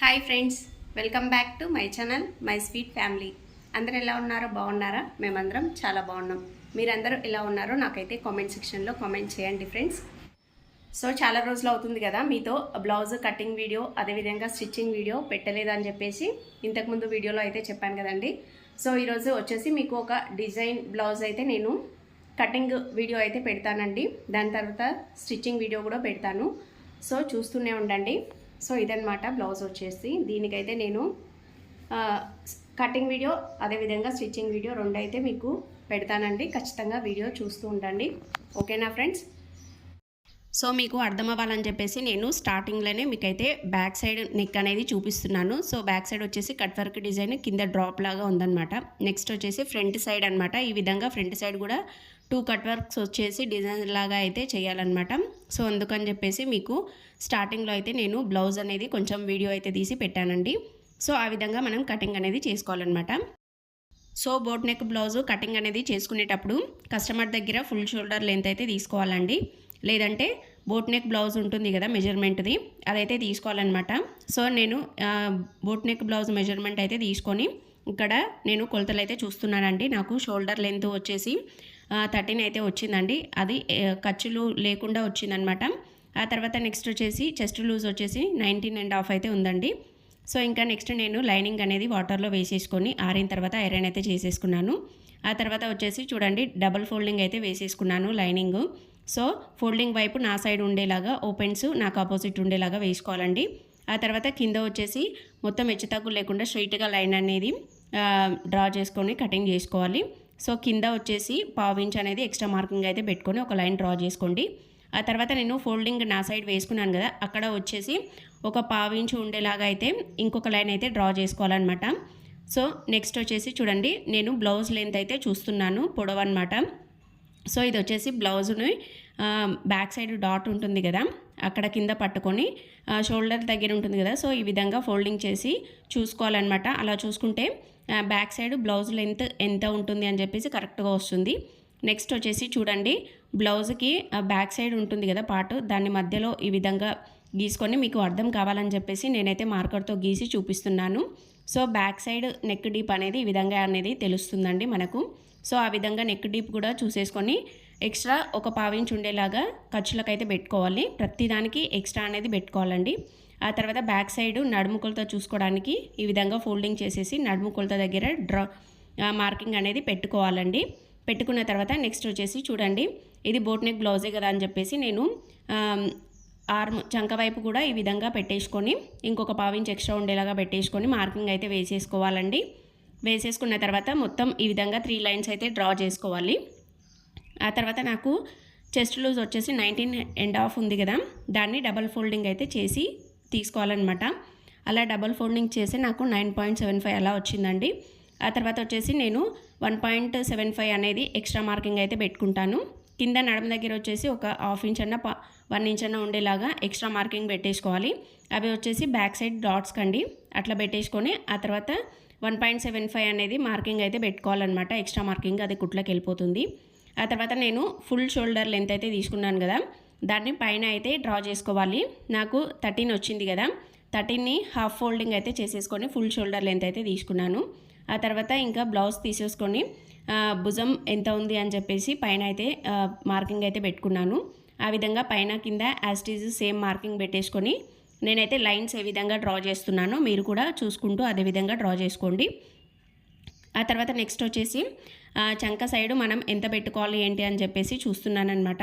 Hi friends welcome back to my channel my sweet family అందరు ఎలా ఉన్నారో బాగున్నారా? మేమందరం చాలా బాగున్నాం. మీరందరూ ఎలా ఉన్నారో నాకైతే కామెంట్ సెక్షన్లో కామెంట్ చేయండి ఫ్రెండ్స్ సో చాలా రోజులు అవుతుంది కదా మీతో బ్లౌజ్ కటింగ్ వీడియో అదేవిధంగా స్టిచ్చింగ్ వీడియో పెట్టలేదని చెప్పేసి ఇంతకుముందు వీడియోలో అయితే చెప్పాను కదండి. సో ఈరోజు వచ్చేసి మీకు ఒక డిజైన్ బ్లౌజ్ అయితే నేను కటింగ్ వీడియో అయితే పెడతానండి. దాని తర్వాత స్టిచ్చింగ్ వీడియో కూడా పెడతాను. సో చూస్తూనే ఉండండి. సో ఇదనమాట బ్లౌజ్ వచ్చేసి. దీనికైతే నేను కటింగ్ వీడియో అదేవిధంగా స్టిచ్చింగ్ వీడియో రెండు అయితే మీకు పెడతానండి. ఖచ్చితంగా వీడియో చూస్తూ ఉండండి. ఓకేనా ఫ్రెండ్స్ సో మీకు అర్థం అవ్వాలని చెప్పేసి నేను స్టార్టింగ్లోనే మీకైతే బ్యాక్ సైడ్ నెక్ అనేది చూపిస్తున్నాను. సో బ్యాక్ సైడ్ వచ్చేసి కట్ వర్క్ డిజైన్ కింద డ్రాప్ లాగా ఉందన్నమాట. నెక్స్ట్ వచ్చేసి ఫ్రంట్ సైడ్ అనమాట ఈ విధంగా ఫ్రంట్ సైడ్ కూడా టూ కట్ వర్క్స్ వచ్చేసి డిజైన్ లాగా అయితే చేయాలన్నమాట. సో అందుకని చెప్పేసి మీకు స్టార్టింగ్లో అయితే నేను బ్లౌజ్ అనేది కొంచెం వీడియో అయితే తీసి పెట్టానండి. సో ఆ విధంగా మనం కటింగ్ అనేది చేసుకోవాలన్నమాట. So boat neck blouse cutting అనేది చేసుకునేటప్పుడు కస్టమర్ దగ్గర ఫుల్ షోల్డర్ లెంత్ అయితే తీసుకోవాలండి. లేదంటే బోట్ నెక్ బ్లౌజ్ ఉంటుంది కదా మెజర్మెంట్ది అదైతే తీసుకోవాలన్నమాట. సో నేను బోట్ నెక్ బ్లౌజ్ మెజర్మెంట్ అయితే తీసుకొని ఇక్కడ నేను కొలతలు అయితే చూస్తున్నానండి. నాకు షోల్డర్ లెంత్ వచ్చేసి థర్టీన్ అయితే వచ్చిందండి. అది ఖర్చులు లేకుండా వచ్చిందనమాట ఆ తర్వాత నెక్స్ట్ వచ్చేసి చెస్ట్ లూజ్ వచ్చేసి నైన్టీన్ అండ్ హాఫ్ అయితే ఉందండి. సో ఇంకా నెక్స్ట్ నేను లైనింగ్ అనేది వాటర్లో వేసేసుకొని ఆరిన తర్వాత ఐరన్ అయితే చేసేసుకున్నాను. ఆ తర్వాత వచ్చేసి చూడండి డబల్ ఫోల్డింగ్ అయితే వేసేసుకున్నాను లైనింగ్. సో ఫోల్డింగ్ వైపు నా సైడ్ ఉండేలాగా ఓపెన్స్ నాకు ఆపోజిట్ ఉండేలాగా వేసుకోవాలండి. ఆ తర్వాత కింద వచ్చేసి మొత్తం ఎచ్చుతగ్గు లేకుండా స్ట్రైట్గా లైన్ అనేది డ్రా చేసుకొని కటింగ్ చేసుకోవాలి. సో కింద వచ్చేసి పావు ఇంచ్ అనేది ఎక్స్ట్రా మార్కింగ్ అయితే పెట్టుకొని ఒక లైన్ డ్రా చేసుకోండి. ఆ తర్వాత నేను ఫోల్డింగ్ నా సైడ్ వేసుకున్నాను కదా అక్కడ వచ్చేసి ఒక పావు ఇంచు ఉండేలాగా అయితే ఇంకొక లైన్ అయితే డ్రా చేసుకోవాలన్నమాట. సో నెక్స్ట్ వచ్చేసి చూడండి నేను బ్లౌజ్ లెంత్ అయితే చూస్తున్నాను పొడవు అనమాట సో ఇది వచ్చేసి బ్లౌజ్ని బ్యాక్ సైడ్ డాట్ ఉంటుంది కదా అక్కడ కింద పట్టుకొని షోల్డర్ దగ్గర ఉంటుంది కదా సో ఈ విధంగా ఫోల్డింగ్ చేసి చూసుకోవాలన్నమాట. అలా చూసుకుంటే బ్యాక్ సైడ్ బ్లౌజ్ లెంత్ ఎంత ఉంటుంది అని చెప్పేసి కరెక్ట్గా వస్తుంది. నెక్స్ట్ వచ్చేసి చూడండి బ్లౌజ్కి బ్యాక్ సైడ్ ఉంటుంది కదా పార్ట్ దాని మధ్యలో ఈ విధంగా గీసుకొని మీకు అర్థం కావాలని చెప్పేసి నేనైతే మార్కర్తో గీసి చూపిస్తున్నాను. So back side neck deep అనేది ఈ విధంగా అనేది తెలుస్తుందండి మనకు. సో ఆ విధంగా నెక్ డీప్ కూడా చూసేసుకొని ఎక్స్ట్రా ఒక పావించి ఉండేలాగా ఖర్చులకైతే పెట్టుకోవాలి. ప్రతిదానికి ఎక్స్ట్రా అనేది పెట్టుకోవాలండి. ఆ తర్వాత బ్యాక్ సైడ్ నడుము కొలత చూసుకోవడానికి ఈ విధంగా ఫోల్డింగ్ చేసేసి నడుము కొలత దగ్గర డ్రా మార్కింగ్ అనేది పెట్టుకోవాలండి. పెట్టుకున్న తర్వాత నెక్స్ట్ వచ్చేసి చూడండి ఇది బోట్ నెక్ బ్లౌజే కదా అని చెప్పేసి నేను ఆర్మ్ చంక వైపు కూడా ఈ విధంగా పెట్టేసుకొని ఇంకొక పావించి ఎక్స్ట్రా ఉండేలాగా పెట్టేసుకొని మార్కింగ్ అయితే వేసేసుకోవాలండి. వేసేసుకున్న తర్వాత మొత్తం ఈ విధంగా త్రీ లైన్స్ అయితే డ్రా చేసుకోవాలి. ఆ తర్వాత నాకు చెస్ట్ లూజ్ వచ్చేసి నైన్టీన్ ఎండ్ ఆఫ్ ఉంది కదా దాన్ని డబల్ ఫోల్డింగ్ అయితే చేసి తీసుకోవాలన్నమాట. అలా డబల్ ఫోల్డింగ్ చేసి నాకు నైన్ పాయింట్ సెవెన్ ఫైవ్ అలా వచ్చిందండి. ఆ తర్వాత వచ్చేసి నేను వన్ పాయింట్ సెవెన్ ఫైవ్ అనేది ఎక్స్ట్రా మార్కింగ్ అయితే పెట్టుకుంటాను. కింద నడమ దగ్గర వచ్చేసి ఒక హాఫ్ ఇంచ్ అన్న ప- వన్ ఇంచ్ అన్న ఉండేలాగా ఎక్స్ట్రా మార్కింగ్ పెట్టేసుకోవాలి. అవి వచ్చేసి బ్యాక్ సైడ్ డాట్స్ కండి అట్లా పెట్టేసుకొని ఆ తర్వాత వన్ పాయింట్ సెవెన్ ఫైవ్ అనేది మార్కింగ్ అయితే పెట్టుకోవాలన్నమాట. ఎక్స్ట్రా మార్కింగ్ అది కుట్లకి వెళ్ళిపోతుంది. ఆ తర్వాత నేను ఫుల్ షోల్డర్ లెంత్ అయితే తీసుకున్నాను కదా. దాన్ని పైన అయితే డ్రా చేసుకోవాలి. నాకు థర్టీన్ వచ్చింది కదా. థర్టీన్ని హాఫ్ ఫోల్డింగ్ అయితే చేసేసుకొని ఫుల్ షోల్డర్ లెంత్ అయితే తీసుకున్నాను. ఆ తర్వాత ఇంకా బ్లౌజ్ తీసేసుకొని భుజం ఎంత ఉంది అని చెప్పేసి పైన అయితే మార్కింగ్ అయితే పెట్టుకున్నాను. ఆ విధంగా పైన కింద యాస్టీజ్ సేమ్ మార్కింగ్ పెట్టేసుకొని నేనైతే లైన్స్ ఏ విధంగా డ్రా చేస్తున్నానో మీరు కూడా చూసుకుంటూ అదే విధంగా డ్రా చేసుకోండి. ఆ తర్వాత నెక్స్ట్ వచ్చేసి చంక సైడ్ మనం ఎంత పెట్టుకోవాలి ఏంటి అని చెప్పేసి చూస్తున్నానమాట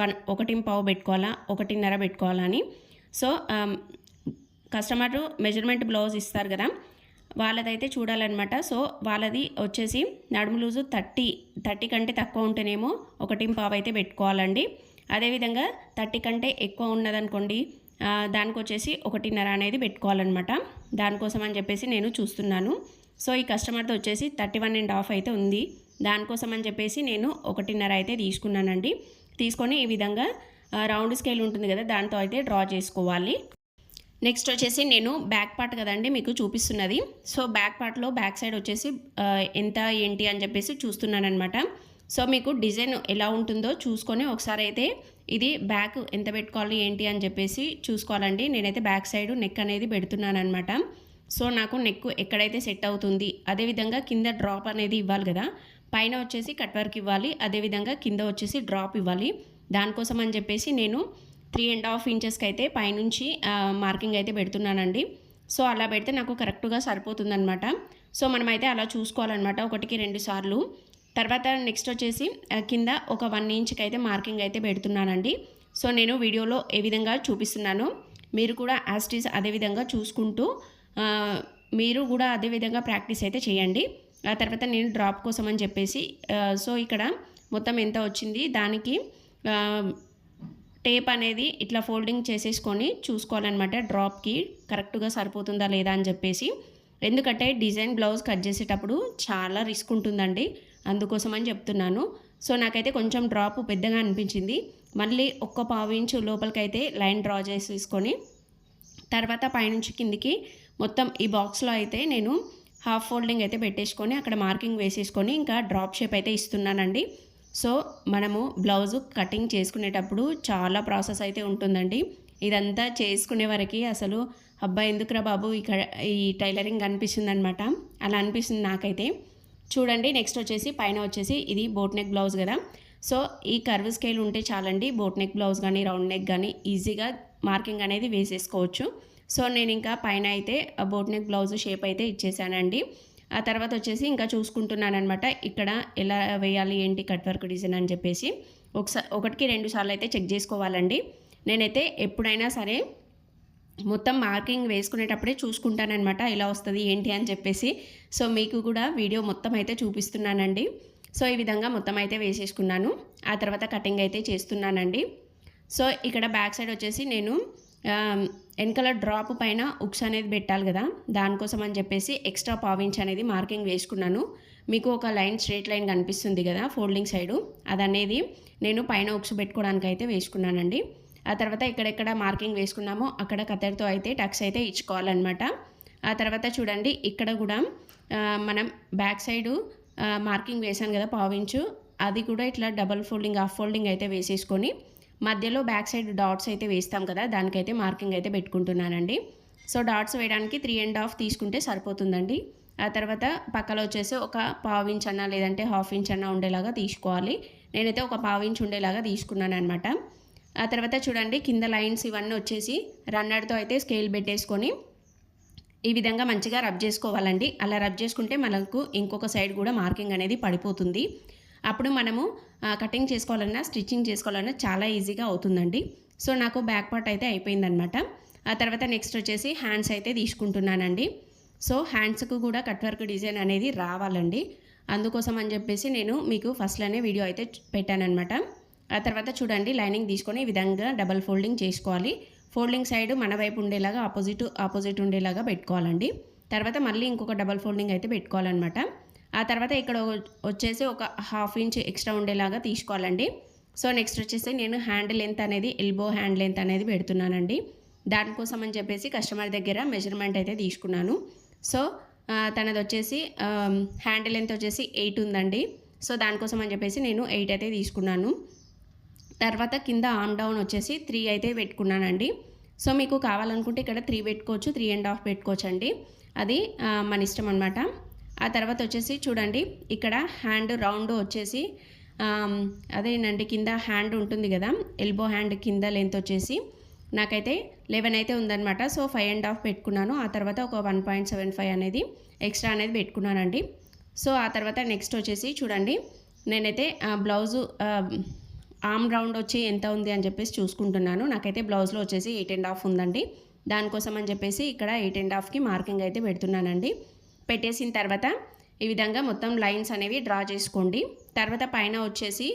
వన్ ఒకటి పావు పెట్టుకోవాలా ఒకటిన్నర పెట్టుకోవాలా అని. సో కస్టమర్ మెజర్మెంట్ బ్లౌజ్ ఇస్తారు కదా వాళ్ళదైతే చూడాలన్నమాట. సో వాళ్ళది వచ్చేసి నడుము లూజు థర్టీ థర్టీ కంటే తక్కువ ఉంటేనేమో ఒకటి పావు అయితే పెట్టుకోవాలండి. అదేవిధంగా థర్టీ కంటే ఎక్కువ ఉన్నదనుకోండి దానికి వచ్చేసి ఒకటిన్నర అనేది పెట్టుకోవాలన్నమాట. దానికోసం అని చెప్పేసి నేను చూస్తున్నాను. సో ఈ కస్టమర్తో వచ్చేసి థర్టీ వన్ అండ్ హాఫ్ అయితే ఉంది. దానికోసం అని చెప్పేసి నేను ఒకటిన్నర అయితే తీసుకున్నానండి. తీసుకొని ఈ విధంగా రౌండ్ స్కేల్ ఉంటుంది కదా దాంతో అయితే డ్రా చేసుకోవాలి. నెక్స్ట్ వచ్చేసి నేను బ్యాక్ పార్ట్ కదండి మీకు చూపిస్తున్నది. సో బ్యాక్ పార్ట్లో బ్యాక్ సైడ్ వచ్చేసి ఎంత ఏంటి అని చెప్పేసి చూస్తున్నాను అనమాట సో మీకు డిజైన్ ఎలా ఉంటుందో చూసుకొని ఒకసారి అయితే ఇది బ్యాక్ ఎంత పెట్టుకోవాలి ఏంటి అని చెప్పేసి చూసుకోవాలండి. నేనైతే బ్యాక్ సైడ్ నెక్ అనేది పెడుతున్నాను అనమాట సో నాకు నెక్ ఎక్కడైతే సెట్ అవుతుంది అదేవిధంగా కింద డ్రాప్ అనేది ఇవ్వాలి కదా పైన వచ్చేసి కట్ వర్క్ ఇవ్వాలి అదేవిధంగా కింద వచ్చేసి డ్రాప్ ఇవ్వాలి. దానికోసం అని చెప్పేసి నేను త్రీ అండ్ హాఫ్ ఇంచెస్కి అయితే పైనుంచి మార్కింగ్ అయితే పెడుతున్నానండి. సో అలా పెడితే నాకు కరెక్ట్గా సరిపోతుందనమాట సో మనమైతే అలా చూసుకోవాలన్నమాట ఒకటికి రెండు సార్లు. తర్వాత నెక్స్ట్ వచ్చేసి కింద ఒక వన్ ఇంచ్కి అయితే మార్కింగ్ అయితే పెడుతున్నానండి. సో నేను వీడియోలో ఏ విధంగా చూపిస్తున్నానో మీరు కూడా యాస్టీస్ అదే విధంగా చూసుకుంటూ మీరు కూడా అదే విధంగా ప్రాక్టీస్ అయితే చేయండి. ఆ తర్వాత నేను డ్రాప్ కోసం అని చెప్పేసి సో ఇక్కడ మొత్తం ఎంత వచ్చింది దానికి టేప్ అనేది ఇట్లా ఫోల్డింగ్ చేసేసుకొని చూసుకోవాలన్నమాట డ్రాప్కి. కరెక్ట్గా సరిపోతుందా లేదా అని చెప్పేసి. ఎందుకంటే డిజైన్ బ్లౌజ్ కట్ చేసేటప్పుడు చాలా రిస్క్ ఉంటుందండి. అందుకోసం అని చెప్తున్నాను. సో నాకైతే కొంచెం డ్రాప్ పెద్దగా అనిపించింది. మళ్ళీ ఒక్క పావు ఇంచు లోపలికైతే లైన్ డ్రా చేసేసుకొని తర్వాత పైనుంచి కిందికి మొత్తం ఈ బాక్స్లో అయితే నేను హాఫ్ ఫోల్డింగ్ అయితే పెట్టేసుకొని అక్కడ మార్కింగ్ వేసేసుకొని ఇంకా డ్రాప్ షేప్ అయితే ఇస్తున్నానండి. సో మనము బ్లౌజు కటింగ్ చేసుకునేటప్పుడు చాలా ప్రాసెస్ అయితే ఉంటుందండి. ఇదంతా చేసుకునే వరకు అసలు అబ్బా ఎందుకురా బాబు ఇక్కడ ఈ టైలరింగ్ అనిపిస్తుంది అనమాట అలా అనిపిస్తుంది నాకైతే. చూడండి నెక్స్ట్ వచ్చేసి పైన వచ్చేసి ఇది బోట్ నెక్ బ్లౌజ్ కదా. సో ఈ కర్వ్ స్కేల్ ఉంటే చాలండి బోట్ నెక్ బ్లౌజ్ కానీ రౌండ్ నెక్ కానీ ఈజీగా మార్కింగ్ అనేది వేసేసుకోవచ్చు. సో నేను ఇంకా పైన అయితే బోట్ నెక్ బ్లౌజ్ షేప్ అయితే ఇచ్చేసానండి. ఆ తర్వాత వచ్చేసి ఇంకా చూసుకుంటున్నాను అనమాట ఇక్కడ ఎలా వేయాలి ఏంటి కట్ వర్క్ డిజైన్ అని చెప్పేసి. ఒకసారి ఒకటికి రెండు సార్లు అయితే చెక్ చేసుకోవాలండి. నేనైతే ఎప్పుడైనా సరే మొత్తం మార్కింగ్ వేసుకునేటప్పుడే చూసుకుంటానమాట ఎలా వస్తుంది ఏంటి అని చెప్పేసి. సో మీకు కూడా వీడియో మొత్తం అయితే చూపిస్తున్నానండి. సో ఈ విధంగా మొత్తం అయితే వేసేసుకున్నాను. ఆ తర్వాత కటింగ్ అయితే చేస్తున్నానండి. సో ఇక్కడ బ్యాక్ సైడ్ వచ్చేసి నేను వెనకాల డ్రాప్ పైన ఉక్స్ అనేది పెట్టాలి కదా. దానికోసం అని చెప్పేసి ఎక్స్ట్రా పావించ్ అనేది మార్కింగ్ వేసుకున్నాను. మీకు ఒక లైన్ స్ట్రేట్ లైన్ కనిపిస్తుంది కదా ఫోల్డింగ్ సైడు. అదనేది నేను పైన ఉక్స్ పెట్టుకోవడానికి అయితే వేసుకున్నానండి. ఆ తర్వాత ఎక్కడెక్కడ మార్కింగ్ వేసుకున్నామో అక్కడ కత్తెరతో అయితే టక్స్ అయితే ఇచ్చుకోవాలన్నమాట. ఆ తర్వాత చూడండి ఇక్కడ కూడా మనం బ్యాక్ సైడు మార్కింగ్ వేసాను కదా పావించు అది కూడా ఇట్లా డబల్ ఫోల్డింగ్ హాఫ్ ఫోల్డింగ్ అయితే వేసేసుకొని మధ్యలో బ్యాక్ సైడ్ డాట్స్ అయితే వేస్తాం కదా దానికైతే మార్కింగ్ అయితే పెట్టుకుంటున్నానండి. సో డాట్స్ వేయడానికి త్రీ అండ్ హాఫ్ తీసుకుంటే సరిపోతుందండి. ఆ తర్వాత పక్కలో వచ్చేసి ఒక పావు ఇంచ్ అన్న లేదంటే హాఫ్ ఇంచ్ అన్న ఉండేలాగా తీసుకోవాలి. నేనైతే ఒక పావు ఇంచ్ ఉండేలాగా తీసుకున్నాను అనమాట ఆ తర్వాత చూడండి కింద లైన్స్ ఇవన్నీ వచ్చేసి రన్నర్తో అయితే స్కేల్ పెట్టేసుకొని ఈ విధంగా మంచిగా రబ్ చేసుకోవాలండి. అలా రబ్ చేసుకుంటే మనకు ఇంకొక సైడ్ కూడా మార్కింగ్ అనేది పడిపోతుంది. అప్పుడు మనము కటింగ్ చేసుకోవాలన్నా స్టిచ్చింగ్ చేసుకోవాలన్నా చాలా ఈజీగా అవుతుందండి. సో నాకు బ్యాక్ పార్ట్ అయితే అయిపోయిందనమాట ఆ తర్వాత నెక్స్ట్ వచ్చేసి హ్యాండ్స్ అయితే తీసుకుంటున్నానండి. సో హ్యాండ్స్కు కూడా కట్ వర్క్ డిజైన్ అనేది రావాలండి. అందుకోసం అని చెప్పేసి నేను మీకు ఫస్ట్లోనే వీడియో అయితే పెట్టానమాట ఆ తర్వాత చూడండి లైనింగ్ తీసుకొని ఈ విధంగా డబల్ ఫోల్డింగ్ చేసుకోవాలి. ఫోల్డింగ్ సైడ్ మన వైపు ఉండేలాగా ఆపోజిట్ ఆపోజిట్ ఉండేలాగా పెట్టుకోవాలండి. తర్వాత మళ్ళీ ఇంకొక డబల్ ఫోల్డింగ్ అయితే పెట్టుకోవాలన్నమాట. ఆ తర్వాత ఇక్కడ వచ్చేసి ఒక హాఫ్ ఇంచ్ ఎక్స్ట్రా ఉండేలాగా తీసుకోవాలండి. సో నెక్స్ట్ వచ్చేసి నేను హ్యాండ్ లెంత్ అనేది ఎల్బో హ్యాండ్ లెంత్ అనేది పెడుతున్నానండి. దానికోసం అని చెప్పేసి కస్టమర్ దగ్గర మెజర్మెంట్ అయితే తీసుకున్నాను. సో తనది వచ్చేసి హ్యాండ్ లెంత్ వచ్చేసి ఎయిట్ ఉందండి. సో దానికోసం అని చెప్పేసి నేను ఎయిట్ అయితే తీసుకున్నాను. తర్వాత కింద ఆమ్ డౌన్ వచ్చేసి త్రీ అయితే పెట్టుకున్నానండి. సో మీకు కావాలనుకుంటే ఇక్కడ త్రీ పెట్టుకోవచ్చు త్రీ అండ్ హాఫ్ పెట్టుకోవచ్చు అండి అది మన ఇష్టం అనమాట ఆ తర్వాత వచ్చేసి చూడండి ఇక్కడ హ్యాండ్ రౌండ్ వచ్చేసి అదేనండి కింద హ్యాండ్ ఉంటుంది కదా ఎల్బో హ్యాండ్ కింద లెంత్ వచ్చేసి నాకైతే లెవెన్ అయితే ఉందన్నమాట. సో ఫైవ్ అండ్ హాఫ్ పెట్టుకున్నాను. ఆ తర్వాత ఒక వన్ పాయింట్ సెవెన్ ఫైవ్ అనేది ఎక్స్ట్రా అనేది పెట్టుకున్నానండి. సో ఆ తర్వాత నెక్స్ట్ వచ్చేసి చూడండి నేనైతే బ్లౌజు ఆమ్ రౌండ్ వచ్చి ఎంత ఉంది అని చెప్పేసి చూసుకుంటున్నాను. నాకైతే బ్లౌజ్లో వచ్చేసి ఎయిట్ అండ్ హాఫ్ ఉందండి. దానికోసం అని చెప్పేసి ఇక్కడ ఎయిట్ అండ్ హాఫ్కి మార్కింగ్ అయితే పెడుతున్నానండి. పెట్టేసిన తర్వాత ఈ విధంగా మొత్తం లైన్స్ అనేవి డ్రా చేసుకోండి. తర్వాత పైన వచ్చేసి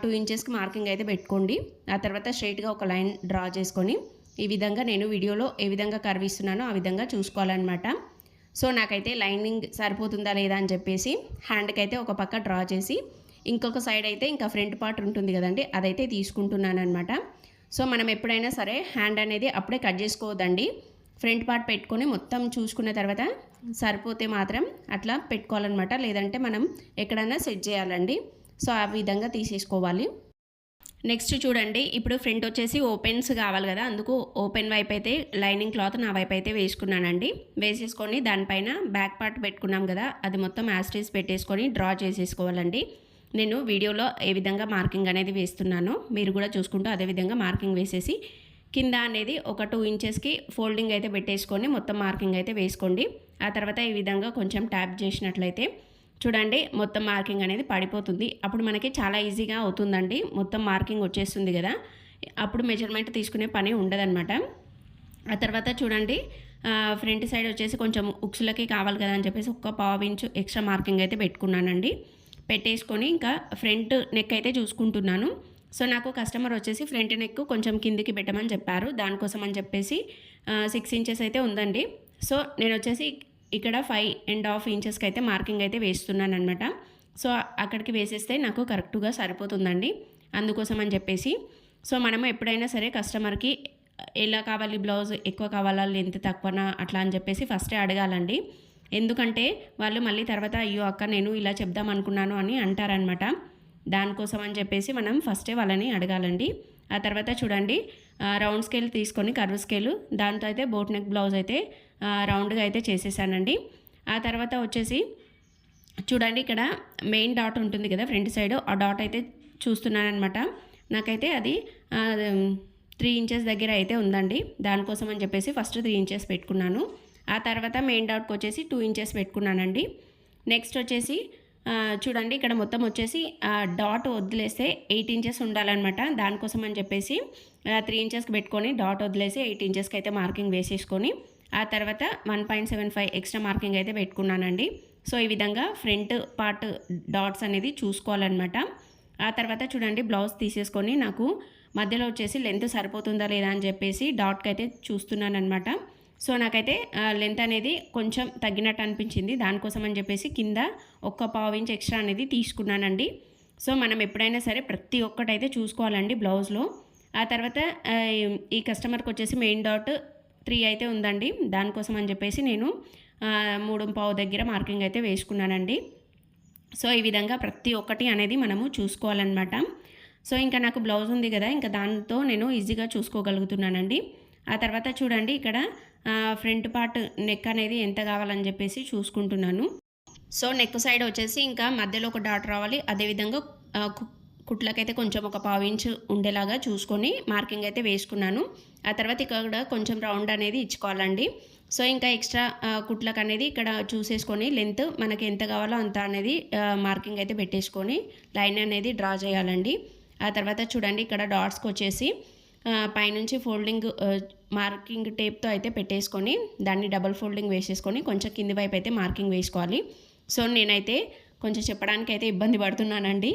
టూ ఇంచెస్కి మార్కింగ్ అయితే పెట్టుకోండి. ఆ తర్వాత స్ట్రైట్గా ఒక లైన్ డ్రా చేసుకొని ఈ విధంగా నేను వీడియోలో ఏ విధంగా కర్వ్ ఇస్తున్నానో ఆ విధంగా చూసుకోవాలన్నమాట. సో నాకైతే లైనింగ్ సరిపోతుందా లేదా అని చెప్పేసి హ్యాండ్కి అయితే ఒక పక్క డ్రా చేసి ఇంకొక సైడ్ అయితే ఇంకా ఫ్రంట్ పార్ట్ ఉంటుంది కదండి అదైతే తీసుకుంటున్నాను అనమాట సో మనం ఎప్పుడైనా సరే హ్యాండ్ అనేది అప్పుడే కట్ చేసుకోవద్దండి. ఫ్రంట్ పార్ట్ పెట్టుకొని మొత్తం చూసుకున్న తర్వాత సరిపోతే మాత్రం అట్లా పెట్టుకోవాలన్నమాట. లేదంటే మనం ఎక్కడైనా సెట్ చేయాలండి. సో ఆ విధంగా తీసేసుకోవాలి. నెక్స్ట్ చూడండి. ఇప్పుడు ఫ్రంట్ వచ్చేసి ఓపెన్స్ కావాలి కదా. అందుకు ఓపెన్ వైపు అయితే లైనింగ్ క్లాత్ నా వైపు అయితే వేసుకున్నానండి. వేసేసుకొని దానిపైన బ్యాక్ పార్ట్ పెట్టుకున్నాం కదా. అది మొత్తం యాస్ట్రీస్ పెట్టేసుకొని డ్రా చేసేసుకోవాలండి. నేను వీడియోలో ఏ విధంగా మార్కింగ్ అనేది వేస్తున్నానో మీరు కూడా చూసుకుంటూ అదే విధంగా మార్కింగ్ వేసేసి కింద అనేది ఒక టూ ఇంచెస్కి ఫోల్డింగ్ అయితే పెట్టేసుకొని మొత్తం మార్కింగ్ అయితే వేసుకోండి. ఆ తర్వాత ఈ విధంగా కొంచెం ట్యాప్ చేసినట్లయితే చూడండి మొత్తం మార్కింగ్ అనేది పడిపోతుంది. అప్పుడు మనకి చాలా ఈజీగా అవుతుందండి. మొత్తం మార్కింగ్ వచ్చేస్తుంది కదా. అప్పుడు మెజర్మెంట్ తీసుకునే పని ఉండదన్నమాట. ఆ తర్వాత చూడండి ఫ్రంట్ సైడ్ వచ్చేసి కొంచెం ఉక్సులకి కావాలి కదా అని చెప్పేసి ఒక్క పావు ఇంచు ఎక్స్ట్రా మార్కింగ్ అయితే పెట్టుకున్నానండి. పెట్టేసుకొని ఇంకా ఫ్రంట్ నెక్ అయితే చూసుకుంటున్నాను. సో నాకు కస్టమర్ వచ్చేసి ఫ్రంట్ నెక్ కొంచెం కిందికి పెట్టమని చెప్పారు. దానికోసం అని చెప్పేసి సిక్స్ ఇంచెస్ అయితే ఉందండి. సో నేను వచ్చేసి ఇక్కడ ఫైవ్ అండ్ హాఫ్ ఇంచెస్కి అయితే మార్కింగ్ అయితే వేస్తున్నాను అనమాట సో అక్కడికి వేసేస్తే నాకు కరెక్ట్గా సరిపోతుందండి. అందుకోసం అని చెప్పేసి సో మనము ఎప్పుడైనా సరే కస్టమర్కి ఎలా కావాలి బ్లౌజ్ ఎక్కువ కావాలా లెంత్ తక్కువనా అట్లా అని చెప్పేసి ఫస్టే అడగాలండి. ఎందుకంటే వాళ్ళు మళ్ళీ తర్వాత అయ్యో అక్క నేను ఇలా చెప్దాం అనుకున్నాను అని అంటారనమాట దానికోసం అని చెప్పేసి మనం ఫస్టే వాళ్ళని అడగాలండి. ఆ తర్వాత చూడండి రౌండ్ స్కేల్ తీసుకొని కర్వ్ స్కేల్ దాంతో అయితే బోట్ నెక్ బ్లౌజ్ అయితే రౌండ్గా అయితే చేసేసానండి. ఆ తర్వాత వచ్చేసి చూడండి ఇక్కడ మెయిన్ డాట్ ఉంటుంది కదా ఫ్రంట్ సైడ్ ఆ డాట్ అయితే చూస్తున్నానమాట నాకైతే అది త్రీ ఇంచెస్ దగ్గర అయితే ఉందండి. దానికోసం అని చెప్పేసి ఫస్ట్ త్రీ ఇంచెస్ పెట్టుకున్నాను. ఆ తర్వాత మెయిన్ డాట్కి వచ్చేసి టూ ఇంచెస్ పెట్టుకున్నానండి. నెక్స్ట్ వచ్చేసి చూడండి ఇక్కడ మొత్తం వచ్చేసి డాట్ వదిలేస్తే ఎయిట్ ఇంచెస్ ఉండాలన్నమాట. దానికోసం అని చెప్పేసి త్రీ ఇంచెస్కి పెట్టుకొని డాట్ వదిలేసి ఎయిట్ ఇంచెస్కి అయితే మార్కింగ్ వేసేసుకొని ఆ తర్వాత one point seven five extra marking అయితే పెట్టుకున్నానండి. సో ఈ విధంగా ఫ్రంట్ పార్ట్ డాట్స్ అనేది చూసుకోవాలన్నమాట. ఆ తర్వాత చూడండి బ్లౌజ్ తీసేసుకొని నాకు మధ్యలో వచ్చేసి లెంత్ సరిపోతుందా లేదా అని చెప్పేసి డాట్కి అయితే చూస్తున్నాను అనమాట సో నాకైతే లెంత్ అనేది కొంచెం తగ్గినట్టు అనిపించింది దానికోసం అని చెప్పేసి కింద ఒక్క పావు ఇంచ్ ఎక్స్ట్రా అనేది తీసుకున్నానండి. సో మనం ఎప్పుడైనా సరే ప్రతి ఒక్కటైతే చూసుకోవాలండి బ్లౌజ్లో. ఆ తర్వాత ఈ కస్టమర్కి వచ్చేసి మెయిన్ డాట్ త్రీ అయితే ఉందండి. దానికోసం అని చెప్పేసి నేను మూడు పావు దగ్గర మార్కింగ్ అయితే వేసుకున్నానండి. సో ఈ విధంగా ప్రతి ఒక్కటి అనేది మనము చూసుకోవాలన్నమాట. సో ఇంకా నాకు బ్లౌజ్ ఉంది కదా ఇంకా దాంతో నేను ఈజీగా చూసుకోగలుగుతున్నానండి. ఆ తర్వాత చూడండి ఇక్కడ ఫ్రంట్ పార్ట్ నెక్ అనేది ఎంత కావాలని చెప్పేసి చూసుకుంటున్నాను. సో నెక్ సైడ్ వచ్చేసి ఇంకా మధ్యలో ఒక డాట్ రావాలి. అదేవిధంగా కుట్లకైతే కొంచెం ఒక పావు ఇంచ్ ఉండేలాగా చూసుకొని మార్కింగ్ అయితే వేసుకున్నాను. ఆ తర్వాత ఇక్కడ కొంచెం రౌండ్ అనేది ఇచ్చుకోవాలండి. సో ఇంకా ఎక్స్ట్రా కుట్లకు అనేది ఇక్కడ చూసేసుకొని లెంత్ మనకి ఎంత కావాలో అంత అనేది మార్కింగ్ అయితే పెట్టేసుకొని లైన్ అనేది డ్రా చేయాలండి. ఆ తర్వాత చూడండి ఇక్కడ డాట్స్కి వచ్చేసి పైనుంచి ఫోల్డింగ్ మార్కింగ్ టేప్తో అయితే పెట్టేసుకొని దాన్ని డబల్ ఫోల్డింగ్ వేసేసుకొని కొంచెం కింది వైపు అయితే మార్కింగ్ వేసుకోవాలి. సో నేనైతే కొంచెం చెప్పడానికి అయితే ఇబ్బంది పడుతున్నానండి.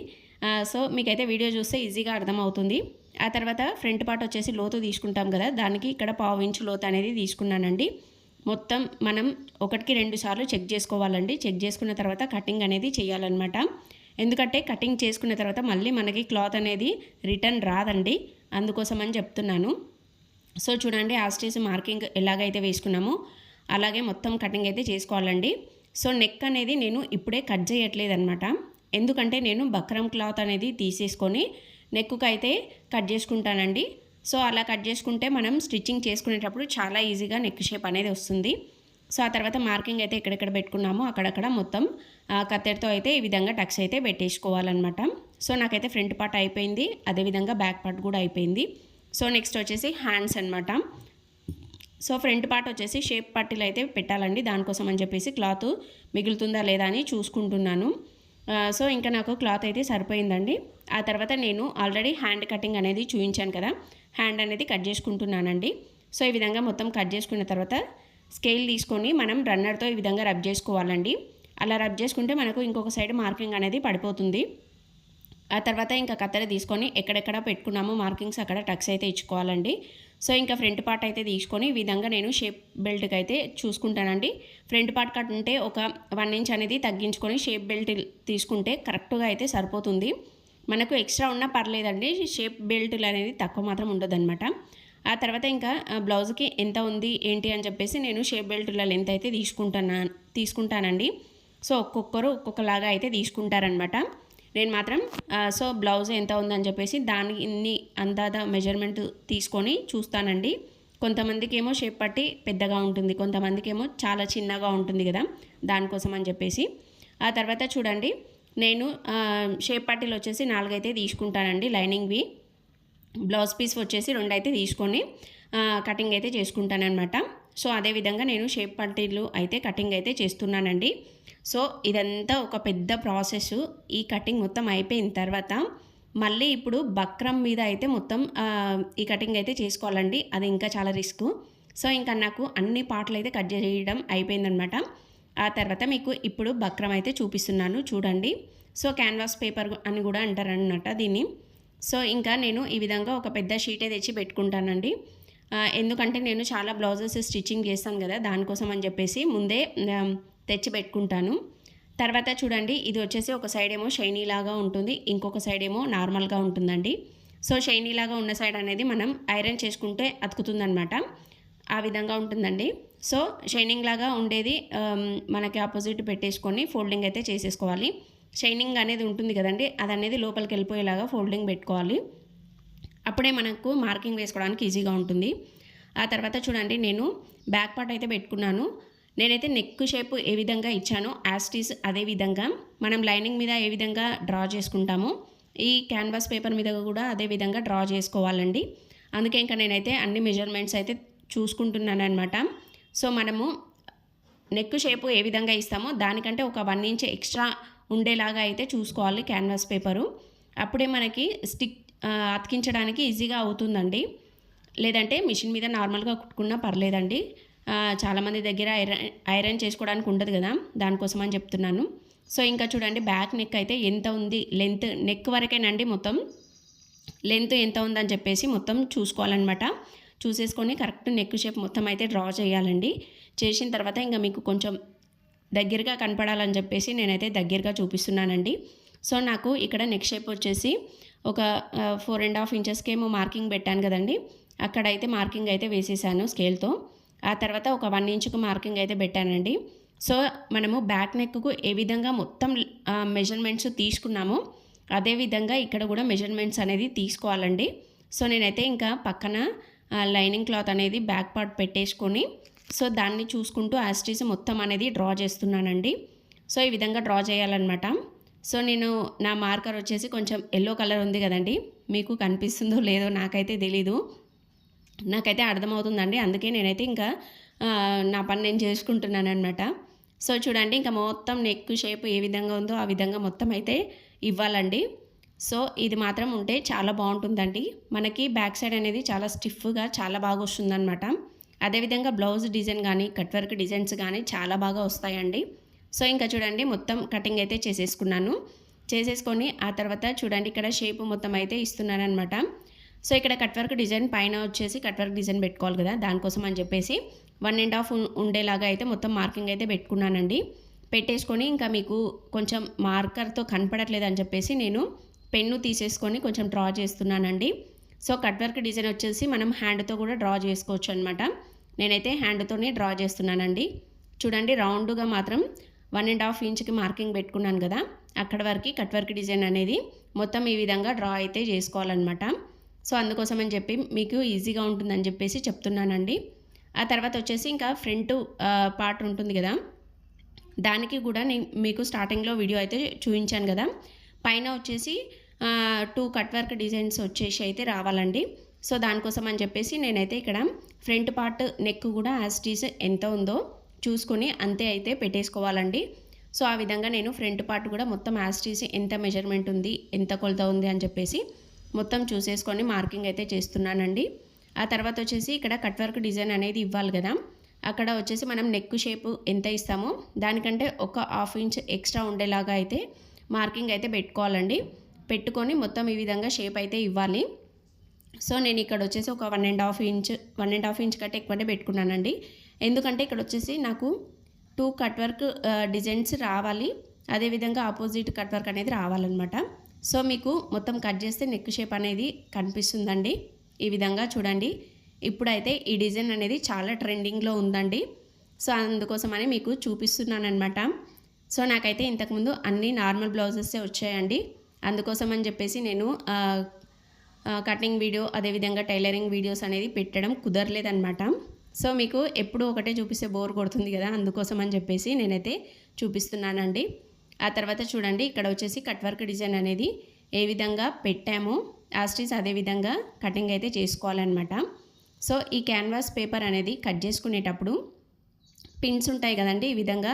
సో మీకైతే వీడియో చూస్తే ఈజీగా అర్థమవుతుంది. ఆ తర్వాత ఫ్రంట్ పార్ట్ వచ్చేసి లోతు తీసుకుంటాం కదా దానికి ఇక్కడ పావు ఇంచు లోతు అనేది తీసుకున్నానండి. మొత్తం మనం ఒకటికి రెండు సార్లు చెక్ చేసుకోవాలండి. చెక్ చేసుకున్న తర్వాత కటింగ్ అనేది చేయాలన్నమాట. ఎందుకంటే కటింగ్ చేసుకున్న తర్వాత మళ్ళీ మనకి క్లాత్ అనేది రిటర్న్ రాదండి. అందుకోసం అని చెప్తున్నాను. సో చూడండి ఆస్టేస్ మార్కింగ్ ఎలాగైతే వేసుకున్నామో అలాగే మొత్తం కటింగ్ అయితే చేసుకోవాలండి. సో నెక్ అనేది నేను ఇప్పుడే కట్ చేయట్లేదు అనమాట ఎందుకంటే నేను బక్రం క్లాత్ అనేది తీసేసుకొని నెక్కు అయితే కట్ చేసుకుంటానండి. సో అలా కట్ చేసుకుంటే మనం స్టిచ్చింగ్ చేసుకునేటప్పుడు చాలా ఈజీగా నెక్ షేప్ అనేది వస్తుంది. సో ఆ తర్వాత మార్కింగ్ అయితే ఎక్కడెక్కడ పెట్టుకున్నామో అక్కడక్కడ మొత్తం కత్తెరతో అయితే ఈ విధంగా టక్స్ అయితే పెట్టేసుకోవాలన్నమాట. సో నాకైతే ఫ్రంట్ పార్ట్ అయిపోయింది అదేవిధంగా బ్యాక్ పార్ట్ కూడా అయిపోయింది. సో నెక్స్ట్ వచ్చేసి హ్యాండ్స్ అనమాట సో ఫ్రంట్ పార్ట్ వచ్చేసి షేప్ పట్టీలు అయితే పెట్టాలండి దానికోసం అని చెప్పేసి క్లాత్ మిగులుతుందా లేదా అని చూసుకుంటున్నాను. సో ఇంకా నాకు క్లాత్ అయితే సరిపోయిందండి. ఆ తర్వాత నేను ఆల్రెడీ హ్యాండ్ కటింగ్ అనేది చూపించాను కదా హ్యాండ్ అనేది కట్ చేసుకుంటున్నానండి. సో ఈ విధంగా మొత్తం కట్ చేసుకున్న తర్వాత స్కేల్ తీసుకొని మనం రన్నర్తో ఈ విధంగా రబ్ చేసుకోవాలండి. అలా రబ్ చేసుకుంటే మనకు ఇంకొక సైడ్ మార్కింగ్ అనేది పడిపోతుంది. ఆ తర్వాత ఇంకా కత్తెర తీసుకొని ఎక్కడెక్కడ పెట్టుకున్నామో మార్కింగ్స్ అక్కడ టక్స్ అయితే ఇచ్చుకోవాలండి. సో ఇంకా ఫ్రంట్ పార్ట్ అయితే తీసుకొని ఈ విధంగా నేను షేప్ బెల్ట్కి అయితే చూసుకుంటానండి. ఫ్రంట్ పార్ట్ కట్ ఉంటే ఒక వన్ ఇంచ్ అనేది తగ్గించుకొని షేప్ బెల్ట్ తీసుకుంటే కరెక్ట్గా అయితే సరిపోతుంది. మనకు ఎక్స్ట్రా ఉన్నా పర్లేదండి. షేప్ బెల్ట్లు అనేది తక్కువ మాత్రం ఉండదన్నమాట. ఆ తర్వాత ఇంకా బ్లౌజ్కి ఎంత ఉంది ఏంటి అని చెప్పేసి నేను షేప్ బెల్ట్ల లెంత్ అయితే తీసుకుంటాను తీసుకుంటానండి. సో ఒక్కొక్కరు ఒక్కొక్కలాగా అయితే తీసుకుంటారనమాట నేను మాత్రం సో బ్లౌజ్ ఎంత ఉందని చెప్పేసి దాన్ని అందాద మెజర్మెంట్ తీసుకొని చూస్తానండి. కొంతమందికి ఏమో షేప్ పట్టి పెద్దగా ఉంటుంది కొంతమందికి ఏమో చాలా చిన్నగా ఉంటుంది కదా దానికోసం అని చెప్పేసి. ఆ తర్వాత చూడండి నేను షేప్ పట్టీలు వచ్చేసి నాలుగైతే తీసుకుంటానండి లైనింగ్వి బ్లౌజ్ పీస్ వచ్చేసి రెండు అయితే తీసుకొని కటింగ్ అయితే చేసుకుంటానమాట సో అదేవిధంగా నేను షేప్ పట్టీలు అయితే కటింగ్ అయితే చేస్తున్నానండి. సో ఇదంతా ఒక పెద్ద ప్రాసెస్. ఈ కటింగ్ మొత్తం అయిపోయిన తర్వాత మళ్ళీ ఇప్పుడు బక్రం మీద అయితే మొత్తం ఈ కటింగ్ అయితే చేసుకోవాలండి. అది ఇంకా చాలా రిస్క్. సో ఇంకా నాకు అన్ని పాటలు అయితే కట్ చేయడం అయిపోయిందనమాట. ఆ తర్వాత మీకు ఇప్పుడు బక్రం అయితే చూపిస్తున్నాను చూడండి. సో క్యాన్వాస్ పేపర్ అని కూడా అంటారనమాట దీన్ని. సో ఇంకా నేను ఈ విధంగా ఒక పెద్ద షీటే తెచ్చి పెట్టుకుంటానండి. ఎందుకంటే నేను చాలా బ్లౌజెస్ స్టిచ్చింగ్ చేస్తాను కదా దానికోసం అని చెప్పేసి ముందే తెచ్చిపెట్టుకుంటాను తెచ్చి పెట్టుకుంటాను. తర్వాత చూడండి ఇది వచ్చేసి ఒక సైడ్ ఏమో షైనీ లాగా ఉంటుంది ఇంకొక సైడ్ ఏమో నార్మల్గా ఉంటుందండి. సో షైనీ లాగా ఉన్న సైడ్ అనేది మనం ఐరన్ చేసుకుంటే అతుకుతుందనమాట ఆ విధంగా ఉంటుందండి. సో షైనింగ్ లాగా ఉండేది మనకి ఆపోజిట్ పెట్టేసుకొని ఫోల్డింగ్ అయితే చేసేసుకోవాలి. షైనింగ్ అనేది ఉంటుంది కదండి అది అనేది లోపలికి వెళ్ళిపోయేలాగా ఫోల్డింగ్ పెట్టుకోవాలి. అప్పుడే మనకు మార్కింగ్ వేసుకోవడానికి ఈజీగా ఉంటుంది. ఆ తర్వాత చూడండి నేను బ్యాక్ పార్ట్ అయితే పెట్టుకున్నాను. నేనైతే నెక్ షేప్ ఏ విధంగా ఇచ్చానో యాస్టీస్ అదే విధంగా మనం లైనింగ్ మీద ఏ విధంగా డ్రా చేసుకుంటామో ఈ క్యాన్వాస్ పేపర్ మీద కూడా అదే విధంగా డ్రా చేసుకోవాలండి. అందుకే ఇంకా నేనైతే అన్ని మెజర్మెంట్స్ అయితే చూసుకుంటున్నాను అనమాట సో మనము నెక్ షేప్ ఏ విధంగా ఇస్తామో దానికంటే ఒక వన్ ఇంచ్ ఎక్స్ట్రా ఉండేలాగా అయితే చూసుకోవాలి క్యాన్వాస్ పేపరు అప్పుడే మనకి స్టిక్ అతికించడానికి ఈజీగా అవుతుందండి. లేదంటే మిషన్ మీద నార్మల్గా కుట్టుకున్నా పర్లేదండి. చాలామంది దగ్గర ఐరన్ ఐరన్ చేసుకోవడానికి ఉండదు కదా దానికోసం అని చెప్తున్నాను. సో ఇంకా చూడండి బ్యాక్ నెక్ అయితే ఎంత ఉంది లెంత్ నెక్ వరకేనండి మొత్తం? లెంత్ ఎంత ఉందని చెప్పేసి మొత్తం చూసుకోవాలన్నమాట. చూసేసుకొని కరెక్ట్ నెక్ షేప్ మొత్తం అయితే డ్రా చేయాలండి. చేసిన తర్వాత ఇంకా మీకు కొంచెం దగ్గరగా కనపడాలని చెప్పేసి నేనైతే దగ్గరగా చూపిస్తున్నానండి. సో నాకు ఇక్కడ నెక్ షేప్ వచ్చేసి ఒక ఫోర్ అండ్ హాఫ్ ఇంచెస్కి ఏమో మార్కింగ్ పెట్టాను కదండి. అక్కడైతే మార్కింగ్ అయితే వేసేసాను స్కేల్తో. ఆ తర్వాత ఒక వన్ ఇంచుకు మార్కింగ్ అయితే పెట్టానండి. సో మనము బ్యాక్ నెక్కు ఏ విధంగా మొత్తం మెజర్మెంట్స్ తీసుకున్నామో అదే విధంగా ఇక్కడ కూడా మెజర్మెంట్స్ అనేది తీసుకోవాలండి. సో నేనైతే ఇంకా పక్కన లైనింగ్ క్లాత్ అనేది బ్యాక్ పార్ట్ పెట్టేసుకొని సో దాన్ని చూసుకుంటూ యాస్టీస్ మొత్తం అనేది డ్రా చేస్తున్నానండి. సో ఈ విధంగా డ్రా చేయాలన్నమాట. సో నేను నా మార్కర్ వచ్చేసి కొంచెం ఎల్లో కలర్ ఉంది కదండి. మీకు కనిపిస్తుందో లేదో నాకైతే తెలీదు. నాకైతే అర్థమవుతుందండి. అందుకే నేనైతే ఇంకా నా పని నేను చేసుకుంటున్నాను అనమాట సో చూడండి ఇంకా మొత్తం నెక్ షేప్ ఏ విధంగా ఉందో ఆ విధంగా మొత్తం అయితే ఇవ్వాలండి. సో ఇది మాత్రం ఉంటే చాలా బాగుంటుందండి. మనకి బ్యాక్ సైడ్ అనేది చాలా స్టిఫ్గా చాలా బాగా వస్తుందన్నమాట. అదేవిధంగా బ్లౌజ్ డిజైన్ కానీ కట్ వర్క్ డిజైన్స్ కానీ చాలా బాగా వస్తాయండి. సో ఇంకా చూడండి మొత్తం కటింగ్ అయితే చేసేసుకున్నాను. చేసేసుకొని ఆ తర్వాత చూడండి ఇక్కడ షేప్ మొత్తం అయితే ఇస్తున్నాను అనమాట సో ఇక్కడ కట్ వర్క్ డిజైన్ పైన వచ్చేసి కట్ వర్క్ డిజైన్ పెట్టుకోవాలి కదా దానికోసం అని చెప్పేసి వన్ అండ్ హాఫ్ ఉండేలాగా అయితే మొత్తం మార్కింగ్ అయితే పెట్టుకున్నానండి. పెట్టేసుకొని ఇంకా మీకు కొంచెం మార్కర్తో కనపడట్లేదు అని చెప్పేసి నేను పెన్ను తీసేసుకొని కొంచెం డ్రా చేస్తున్నానండి. సో కట్ వర్క్ డిజైన్ వచ్చేసి మనం హ్యాండ్తో కూడా డ్రా చేసుకోవచ్చు అనమాట నేనైతే హ్యాండ్తోనే డ్రా చేస్తున్నానండి. చూడండి రౌండ్గా మాత్రం వన్ అండ్ హాఫ్ ఇంచ్కి మార్కింగ్ పెట్టుకున్నాను కదా అక్కడ వరకు కట్ వర్క్ డిజైన్ అనేది మొత్తం ఈ విధంగా డ్రా అయితే చేసుకోవాలన్నమాట. సో అందుకోసం అని చెప్పి మీకు ఈజీగా ఉంటుందని చెప్పేసి చెప్తున్నానండి. ఆ తర్వాత వచ్చేసి ఇంకా ఫ్రంట్ పార్ట్ ఉంటుంది కదా. దానికి కూడా నేను మీకు స్టార్టింగ్లో వీడియో అయితే చూపించాను కదా. పైన వచ్చేసి టూ కట్ వర్క్ డిజైన్స్ వచ్చేసి అయితే రావాలండి. సో దానికోసం అని చెప్పేసి నేనైతే ఇక్కడ ఫ్రంట్ పార్ట్ నెక్ కూడా యాస్టీస్ ఎంత ఉందో చూసుకొని అంతే అయితే పెట్టేసుకోవాలండి. సో ఆ విధంగా నేను ఫ్రంట్ పార్ట్ కూడా మొత్తం యాస్టీస్ ఎంత మెజర్మెంట్ ఉంది ఎంత కొలత ఉంది అని చెప్పేసి మొత్తం చూసేసుకొని మార్కింగ్ అయితే చేస్తున్నానండి. ఆ తర్వాత వచ్చేసి ఇక్కడ కట్ వర్క్ డిజైన్ అనేది ఇవ్వాలి కదా. అక్కడ వచ్చేసి మనం నెక్ షేప్ ఎంత ఇస్తామో దానికంటే ఒక హాఫ్ ఇంచ్ ఎక్స్ట్రా ఉండేలాగా అయితే మార్కింగ్ అయితే పెట్టుకోవాలండి. పెట్టుకొని మొత్తం ఈ విధంగా షేప్ అయితే ఇవ్వాలి. సో నేను ఇక్కడ వచ్చేసి ఒక one and half inch one and half inch కంటే ఎక్కువనే పెట్టుకున్నానండి. ఎందుకంటే ఇక్కడ వచ్చేసి నాకు టూ కట్ వర్క్ డిజైన్స్ రావాలి. అదేవిధంగా ఆపోజిట్ కట్ వర్క్ అనేది రావాలన్నమాట. సో మీకు మొత్తం కట్ చేస్తే నెక్ షేప్ అనేది కనిపిస్తుందండి. ఈ విధంగా చూడండి. ఇప్పుడైతే ఈ డిజైన్ అనేది చాలా ట్రెండింగ్లో ఉందండి. సో అందుకోసమని మీకు చూపిస్తున్నాను సో నాకైతే ఇంతకుముందు అన్ని నార్మల్ బ్లౌజెసే వచ్చాయండి. అందుకోసం అని చెప్పేసి నేను కటింగ్ వీడియో అదేవిధంగా టైలరింగ్ వీడియోస్ అనేది పెట్టడం కుదరలేదనమాట సో మీకు ఎప్పుడు ఒకటే చూపిస్తే బోర్ కొడుతుంది కదా అందుకోసం అని చెప్పేసి నేనైతే చూపిస్తున్నానండి. ఆ తర్వాత చూడండి ఇక్కడ వచ్చేసి కట్ వర్క్ డిజైన్ అనేది ఏ విధంగా పెట్టామో ఆ అదే విధంగా కటింగ్ అయితే చేసుకోవాలన్నమాట. సో ఈ క్యాన్వాస్ పేపర్ అనేది కట్ చేసుకునేటప్పుడు పిన్స్ ఉంటాయి కదండి ఈ విధంగా.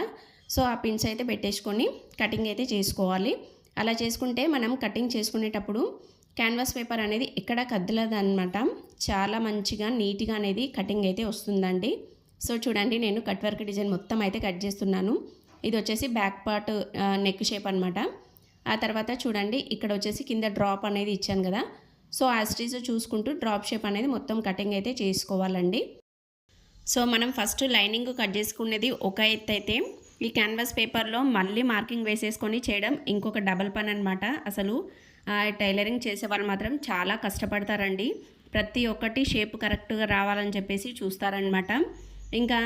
సో ఆ పిన్స్ అయితే పెట్టేసుకొని కటింగ్ అయితే చేసుకోవాలి. అలా చేసుకుంటే మనం కటింగ్ చేసుకునేటప్పుడు క్యాన్వాస్ పేపర్ అనేది ఎక్కడ కదలదన్నమాట. చాలా మంచిగా నీట్గా అనేది కటింగ్ అయితే వస్తుందండి. సో చూడండి నేను కట్ వర్క్ డిజైన్ మొత్తం అయితే కట్ చేస్తున్నాను. ఇది వచ్చేసి బ్యాక్ పార్ట్ నెక్ షేప్ అనమాట ఆ తర్వాత చూడండి ఇక్కడ వచ్చేసి కింద డ్రాప్ అనేది ఇచ్చాను కదా. సో యాస్టీస్ చూసుకుంటూ డ్రాప్ షేప్ అనేది మొత్తం కటింగ్ అయితే చేసుకోవాలండి. సో మనం ఫస్ట్ లైనింగ్ కట్ చేసుకునేది ఒక ఎత్తు అయితే ఈ క్యాన్వాస్ పేపర్లో మళ్ళీ మార్కింగ్ వేసేసుకొని చేయడం ఇంకొక డబల్ పని అనమాట అసలు టైలరింగ్ చేసే వాళ్ళు మాత్రం చాలా కష్టపడతారండి. ప్రతి ఒక్కటి షేప్ కరెక్ట్గా రావాలని చెప్పేసి చూస్తారనమాట ఇంకా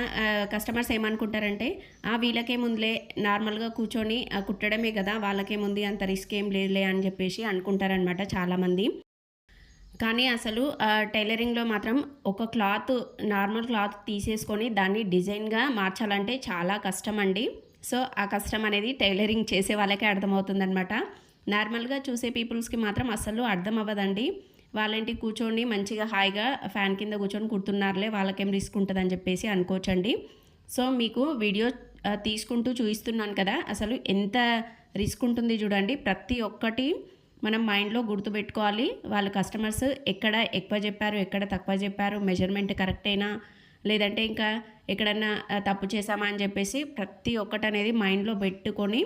కస్టమర్స్ ఏమనుకుంటారంటే ఆ వీళ్ళకేముందులే నార్మల్గా కూర్చొని కుట్టడమే కదా వాళ్ళకేముంది అంత రిస్క్ ఏం లేదులే అని చెప్పేసి అనుకుంటారనమాట చాలామంది. కానీ అసలు టైలరింగ్లో మాత్రం ఒక క్లాత్ నార్మల్ క్లాత్ తీసేసుకొని దాన్ని డిజైన్గా మార్చాలంటే చాలా కష్టం అండి సో ఆ కష్టం అనేది టైలరింగ్ చేసే వాళ్ళకే అర్థమవుతుందనమాట నార్మల్గా చూసే పీపుల్స్కి మాత్రం అసలు అర్థం అవ్వదండి వాళ్ళంటి కూర్చొని మంచిగా హాయిగా ఫ్యాన్ కింద కూర్చొని కుడుతున్నారులే వాళ్ళకేం రిస్క్ ఉంటుందని చెప్పేసి అనుకోవచ్చండి. సో మీకు వీడియో తీసుకుంటూ చూపిస్తున్నాను కదా అసలు ఎంత రిస్క్ ఉంటుంది చూడండి. ప్రతి ఒక్కటి మనం మైండ్లో గుర్తుపెట్టుకోవాలి వాళ్ళ కస్టమర్స్ ఎక్కడ ఎక్కువ చెప్పారు ఎక్కడ తక్కువ చెప్పారు మెజర్మెంట్ కరెక్టేనా లేదంటే ఇంకా ఎక్కడన్నా తప్పు చేసామా అని చెప్పేసి ప్రతి ఒక్కటి అనేది మైండ్లో పెట్టుకొని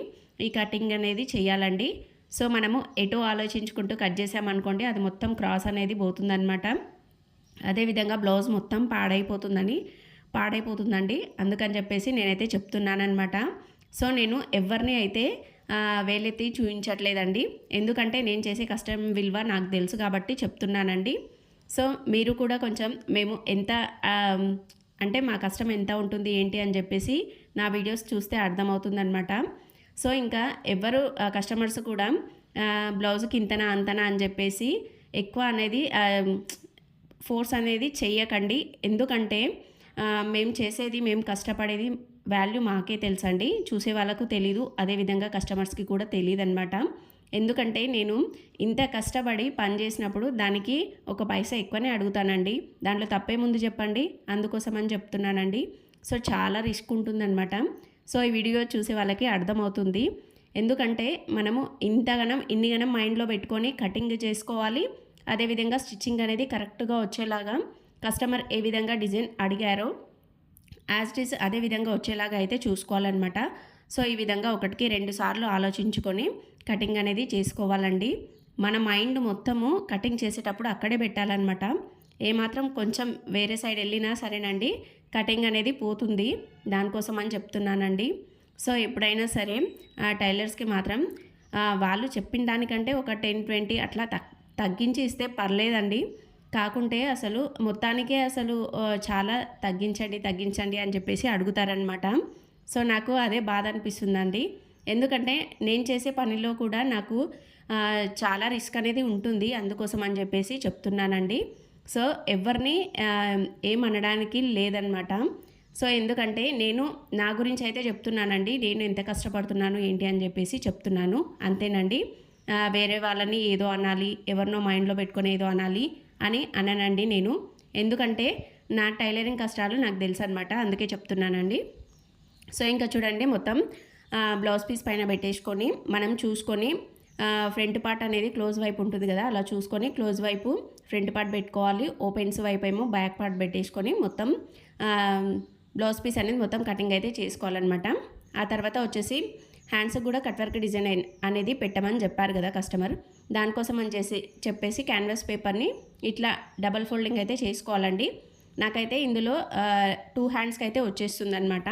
ఈ కటింగ్ అనేది చేయాలండి. సో మనము ఎటో ఆలోచించుకుంటూ కట్ చేసామనుకోండి అది మొత్తం క్రాస్ అనేది పోతుందనమాట అదేవిధంగా బ్లౌజ్ మొత్తం పాడైపోతుందని పాడైపోతుందండి. అందుకని చెప్పేసి నేనైతే చెప్తున్నానమాట సో నేను ఎవరిని అయితే వేలెత్తి చూపించట్లేదండి ఎందుకంటే నేను చేసే కష్టం విలువ నాకు తెలుసు కాబట్టి చెప్తున్నానండి. సో మీరు కూడా కొంచెం మేము ఎంత అంటే మా కష్టం ఎంత ఉంటుంది ఏంటి అని చెప్పేసి నా వీడియోస్ చూస్తే అర్థమవుతుందనమాట సో ఇంకా ఎవరు కస్టమర్స్ కూడా బ్లౌజ్కి ఇంతనా అంతనా అని చెప్పేసి ఎక్కువ అనేది ఫోర్స్ అనేది చెయ్యకండి. ఎందుకంటే మేము చేసేది మేము కష్టపడేది వాల్యూ మాకే తెలుసండి. చూసే వాళ్ళకు తెలీదు. అదేవిధంగా కస్టమర్స్కి కూడా తెలియదు అనమాట ఎందుకంటే నేను ఇంత కష్టపడి పని చేసినప్పుడు దానికి ఒక పైసా ఎక్కువనే అడుగుతానండి. దాంట్లో తప్పే ముందు చెప్పండి. అందుకోసం అని చెప్తున్నానండి. సో చాలా రిస్క్ ఉంటుందన్నమాట. సో ఈ వీడియో చూసే వాళ్ళకి అర్థమవుతుంది. ఎందుకంటే మనము ఇంతగానం ఇన్నిగనం మైండ్లో పెట్టుకొని కటింగ్ చేసుకోవాలి. అదేవిధంగా స్టిచ్చింగ్ అనేది కరెక్ట్గా వచ్చేలాగా కస్టమర్ ఏ విధంగా డిజైన్ అడిగారో యాజ్ ఇట్ ఈస్ అదే విధంగా వచ్చేలాగా అయితే చూసుకోవాలన్నమాట. సో ఈ విధంగా ఒకటికి రెండు సార్లు ఆలోచించుకొని కటింగ్ అనేది చేసుకోవాలండి. మన మైండ్ మొత్తము కటింగ్ చేసేటప్పుడు అక్కడే పెట్టాలన్నమాట. ఏమాత్రం కొంచెం వేరే సైడ్ వెళ్ళినా సరేనండి కటింగ్ అనేది పోతుంది. దానికోసం అని చెప్తున్నానండి. సో ఎప్పుడైనా సరే ఆ టైలర్స్కి మాత్రం వాళ్ళు చెప్పిన దానికంటే ఒక టెన్ ట్వంటీ అట్లా తగ్ తగ్గించి ఇస్తే పర్లేదండి. కాకుంటే అసలు మొత్తానికే అసలు చాలా తగ్గించండి తగ్గించండి అని చెప్పేసి అడుగుతారనమాట సో నాకు అదే బాధ అనిపిస్తుందండి. ఎందుకంటే నేను చేసే పనిలో కూడా నాకు చాలా రిస్క్ అనేది ఉంటుంది. అందుకోసం అని చెప్పేసి చెప్తున్నానండి. సో ఎవరిని ఏమనడానికి లేదనమాట. సో ఎందుకంటే నేను నా గురించి అయితే చెప్తున్నానండి. నేను ఎంత కష్టపడుతున్నాను ఏంటి అని చెప్పేసి చెప్తున్నాను. అంతేనండి. వేరే వాళ్ళని ఏదో అనాలి ఎవరినో మైండ్లో పెట్టుకొని ఏదో అనాలి అని అననండి నేను. ఎందుకంటే నా టైలరింగ్ కష్టాలు నాకు తెలుసు అనమాట అందుకే చెప్తున్నానండి. సో ఇంకా చూడండి మొత్తం బ్లౌజ్ పీస్ పైన పెట్టేసుకొని మనం చూసుకొని ఫ్రంట్ పార్ట్ అనేది క్లోజ్ వైపు ఉంటుంది కదా అలా చూసుకొని క్లోజ్ వైపు ఫ్రంట్ పార్ట్ పెట్టుకోవాలి. ఓపెన్స్ వైపు ఏమో బ్యాక్ పార్ట్ పెట్టేసుకొని మొత్తం బ్లౌజ్ పీస్ అనేది మొత్తం కటింగ్ అయితే చేసుకోవాలన్నమాట. ఆ తర్వాత వచ్చేసి హ్యాండ్స్ కూడా కట్ వర్క్ డిజైన్ అనేది పెట్టమని చెప్పారు కదా కస్టమర్. దానికోసం అని చేసి చెప్పేసి క్యాన్వాస్ పేపర్ని ఇట్లా డబల్ ఫోల్డింగ్ అయితే చేసుకోవాలండి. నాకైతే ఇందులో టూ హ్యాండ్స్కి అయితే వచ్చేస్తుంది అనమాట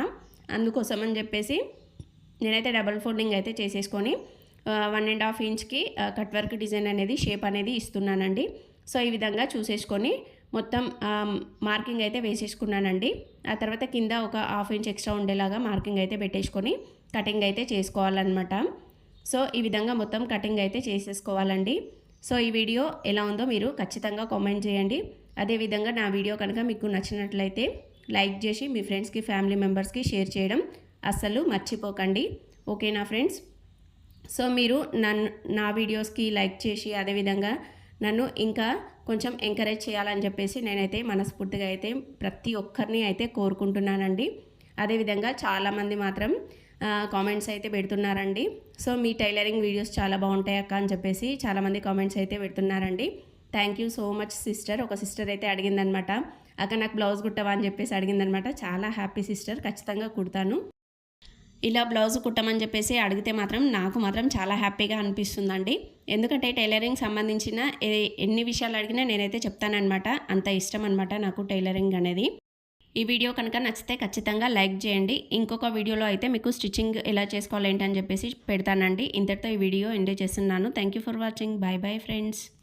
అందుకోసం అని చెప్పేసి నేనైతే డబల్ ఫోల్డింగ్ అయితే చేసేసుకొని వన్ అండ్ హాఫ్ ఇంచ్కి కట్ వర్క్ డిజైన్ అనేది షేప్ అనేది ఇస్తున్నానండి. సో ఈ విధంగా చూసేసుకొని మొత్తం మార్కింగ్ అయితే వేసేసుకున్నానండి. ఆ తర్వాత కింద ఒక హాఫ్ ఇంచ్ ఎక్స్ట్రా ఉండేలాగా మార్కింగ్ అయితే పెట్టేసుకొని కటింగ్ అయితే చేసుకోవాలన్నమాట. సో ఈ విధంగా మొత్తం కటింగ్ అయితే చేసేసుకోవాలండి. సో ఈ వీడియో ఎలా ఉందో మీరు ఖచ్చితంగా కామెంట్ చేయండి. అదేవిధంగా నా వీడియో కనుక మీకు నచ్చినట్లయితే లైక్ చేసి మీ ఫ్రెండ్స్కి ఫ్యామిలీ మెంబర్స్కి షేర్ చేయడం అస్సలు మర్చిపోకండి. ఓకేనా ఫ్రెండ్స్ సో మీరు నన్ను నా వీడియోస్కి లైక్ చేసి అదేవిధంగా నన్ను ఇంకా కొంచెం ఎంకరేజ్ చేయాలని చెప్పేసి నేనైతే మనస్ఫూర్తిగా అయితే ప్రతి ఒక్కరిని అయితే కోరుకుంటున్నానండి. అదేవిధంగా చాలామంది మాత్రం కామెంట్స్ అయితే పెడుతున్నారండి. సో మీ టైలరింగ్ వీడియోస్ చాలా బాగుంటాయి అక్క అని చెప్పేసి చాలామంది కామెంట్స్ అయితే పెడుతున్నారండి. Thank you so much sister. ఒక సిస్టర్ అయితే అడిగిందనమాట అక్క నాకు బ్లౌజ్ కుట్టవా? అని చెప్పేసి అడిగిందనమాట చాలా హ్యాపీ సిస్టర్ ఖచ్చితంగా కుడతాను. ఇలా బ్లౌజ్ కుట్టమని చెప్పేసి అడిగితే మాత్రం నాకు మాత్రం చాలా హ్యాపీగా అనిపిస్తుందండి. ఎందుకంటే టైలరింగ్ సంబంధించిన ఎన్ని విషయాలు అడిగినా నేనైతే చెప్తానమాట అంత ఇష్టం అనమాట నాకు టైలరింగ్ అనేది. ఈ వీడియో కనుక నచ్చితే ఖచ్చితంగా లైక్ చేయండి. ఇంకొక వీడియోలో అయితే మీకు స్టిచ్చింగ్ ఎలా చేసుకోవాలి ఏంటని చెప్పేసి పెడతానండి. ఇంతటితో ఈ వీడియో ఎంజాయ్ చేస్తున్నాను. Thank you for watching bye bye friends